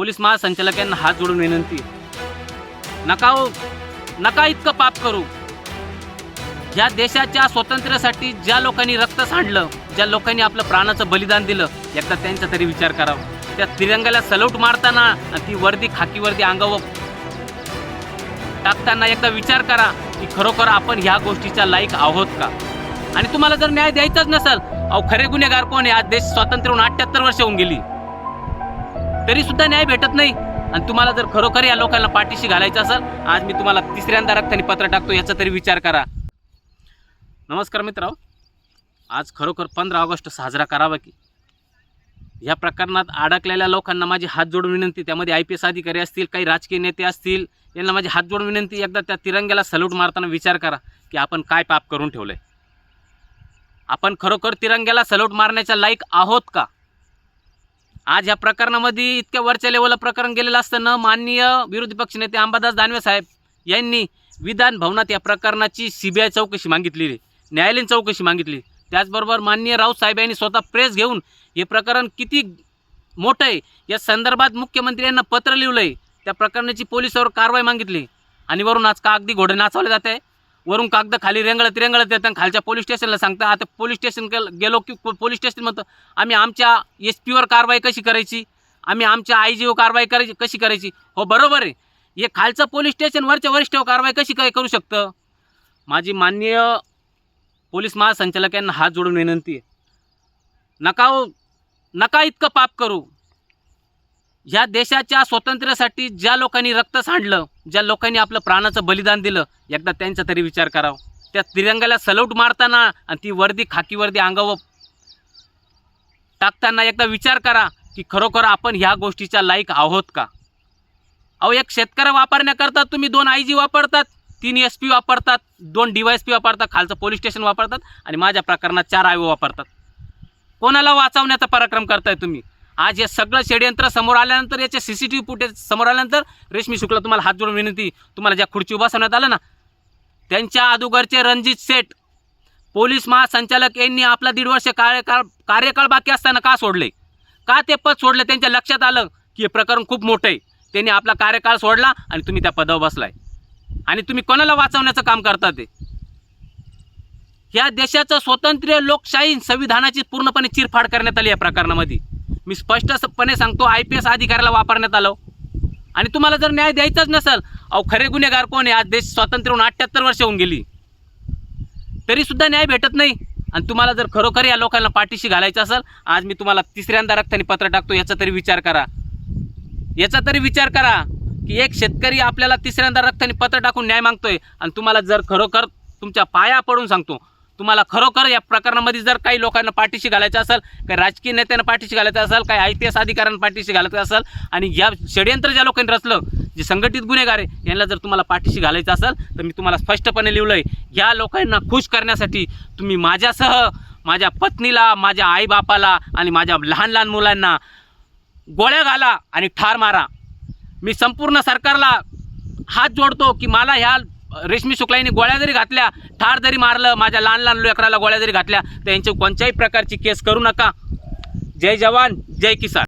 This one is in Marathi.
पोलीस महासंचालक यांना हात जोडून विनंती. नका हो, नका इतकं पाप करू. ज्या देशाच्या स्वातंत्र्यासाठी ज्या लोकांनी रक्त सांडलं ज्या लोकांनी आपलं प्राणाचं बलिदान दिलं एकदा त्यांचा तरी विचार करावा त्या तिरंगाला सलूट मारताना आणि ती वर्दी खाकी वर्दी अंगावर टाकताना एकदा विचार करा की खरोखर आपण ह्या गोष्टीच्या लायक आहोत का? आणि तुम्हाला जर न्याय द्यायचाच नसेल अहो खरे गुन्हेगार कोण आहे? आज देश स्वातंत्र्य होऊन अठ्ठ्याहत्तर वर्ष होऊन गेली. तरी सुद्धा न्याय भेटत नाही. आणि तुम्हाला जर खरोखर या लोकांना पाठीशी घालायचं असेल आज मी तुम्हाला तिसऱ्यांदा रक्तानी पत्र टाकतो याचा तरी विचार करा. नमस्कार मित्र आज खरोखर पंधरा ऑगस्ट साजरा करावा की? या प्रकरणात अडकलेल्या लोकांना माझी हात जोडून विनंती त्यामध्ये आय पी एस अधिकारी असतील काही राजकीय नेते असतील यांना माझी हात जोडून विनंती एकदा त्या तिरंग्याला सल्यूट मारताना विचार करा की आपण काय पाप करून ठेवलंय. आपण खरोखर तिरंग्याला सल्यूट मारण्याच्या लायक आहोत का? आज ह्या प्रकरणामध्ये इतक्या वरच्या लेवलला प्रकरण गेलेलं असताना माननीय विरोधी पक्षनेते अंबादास दानवे साहेब यांनी विधान भवनात या प्रकरणाची सी बी आय चौकशी मागितलेली न्यायालयीन चौकशी मागितली. त्याचबरोबर माननीय राऊत साहेब यांनी स्वतः प्रेस घेऊन हे प्रकरण किती मोठं आहे या संदर्भात मुख्यमंत्री यांना पत्र लिहिलं आहे त्या प्रकरणाची पोलिसावर कारवाई मागितली. आणि वरून आज कागदी घोडे नाचवले जात? आहे वरून कागद खाली रेंगळत रेंगळत येतात आणि खालच्या पोलीस स्टेशनला सांगता आता पोलीस स्टेशन गेलो की पोलीस स्टेशन म्हणतं आम्ही आमच्या एस पीवर कारवाई कशी करायची? आम्ही आमच्या आय जीवर कारवाई करायची कशी करायची? हो बरोबर आहे. हे खालचं पोलीस स्टेशन वरच्या वरिष्ठवर कारवाई कशी काय करू शकतं? माझी माननीय पोलीस महासंचालक यांना हात जोडून विनंती आहे. नका हो नका इतकं पाप करू. ह्या देशाच्या स्वातंत्र्यासाठी ज्या लोकांनी रक्त सांडलं ज्या लोकांनी आपलं प्राणाचं बलिदान दिलं एकदा त्यांचा तरी विचार करावा. त्या तिरंगाला सलौट मारताना आणि ती वर्दी खाकी वर्दी अंगावर टाकताना एकदा विचार करा की खरोखर आपण ह्या गोष्टीच्या लायक आहोत का? अहो एक शेतकरी वापरण्याकरता तुम्ही दोन आय जी वापरतात तीन एस पी वापरतात दोन डी वाय एस पी वापरतात खालचं पोलीस स्टेशन वापरतात आणि माझ्या प्रकरणात चार आय वापरतात. कोणाला वाचवण्याचा पराक्रम करताय तुम्ही? आज हे सगळं षडयंत्र समोर आल्यानंतर याचे C C T V footage समोर आल्यानंतर रेशमी शुक्ला तुम्हाला हात जोडून विनंती तुम्हाला ज्या खुर्ची उभासवण्यात आलं ना त्यांच्या अदुगरचे रणजित सेठ पोलीस महासंचालक यांनी आपला दीड वर्ष कार्यकाळ कार्यकाळ बाकी असताना का सोडले? का ते पद सोडलं? त्यांच्या लक्षात आलं की हे प्रकरण खूप मोठं आहे. त्यांनी आपला कार्यकाळ सोडला आणि तुम्ही त्या पदावर बसलाय. आणि तुम्ही कोणाला वाचवण्याचं काम करता ते? या देशाचं स्वतंत्र लोकशाही संविधानाची पूर्णपणे चिरफाड करण्यात आली या प्रकरणामध्ये. मी स्पष्टपणे सांगतो आय पी एस अधिकाऱ्याला वापरण्यात आलं. आणि तुम्हाला जर न्याय द्यायचाच नसेल अहो खरे गुन्हेगार कोण आहे? आज देश स्वातंत्र्य होऊन अठ्ठ्याहत्तर वर्ष होऊन गेली. तरीसुद्धा न्याय भेटत नाही. आणि तुम्हाला जर खरोखर या लोकांना पाठीशी घालायचं असेल आज मी तुम्हाला तिसऱ्यांदा रक्ताने पत्र टाकतो याचा तरी विचार करा. याचा तरी विचार करा की एक शेतकरी आपल्याला तिसऱ्यांदा रक्ताने पत्र टाकून न्याय मागतोय. आणि तुम्हाला जर खरोखर तुमच्या पाया पडून सांगतो तुम्हाला खरोखर या प्रकरणामध्ये जर काही लोकांना पाठीशी घालायचं असेल काही राजकीय नेत्यांना पाठीशी घालायचं असेल काही आय पी एस अधिकाऱ्यांना पाठीशी घालायचं असेल आणि या षडयंत्र ज्या लोकांनी रचलं जे संघटित गुन्हेगार आहे यांना जर तुम्हाला पाठीशी घालायचं असेल तर मी तुम्हाला स्पष्टपणे लिहिलं आहे या लोकांना खुश करण्यासाठी तुम्ही माझ्यासह माझ्या पत्नीला माझ्या आईबापाला आणि माझ्या लहान लहान मुलांना गोळ्या घाला आणि ठार मारा. मी संपूर्ण सरकारला हात जोडतो की मला ह्या रेशमी शुक्लाईने गोळ्या जरी घातल्या ठार जरी मारलं माझ्या लहान लहान लेकराला गोळ्या जरी घातल्या तर यांची कोणत्याही प्रकारची केस करू नका. जय जवान जय किसान.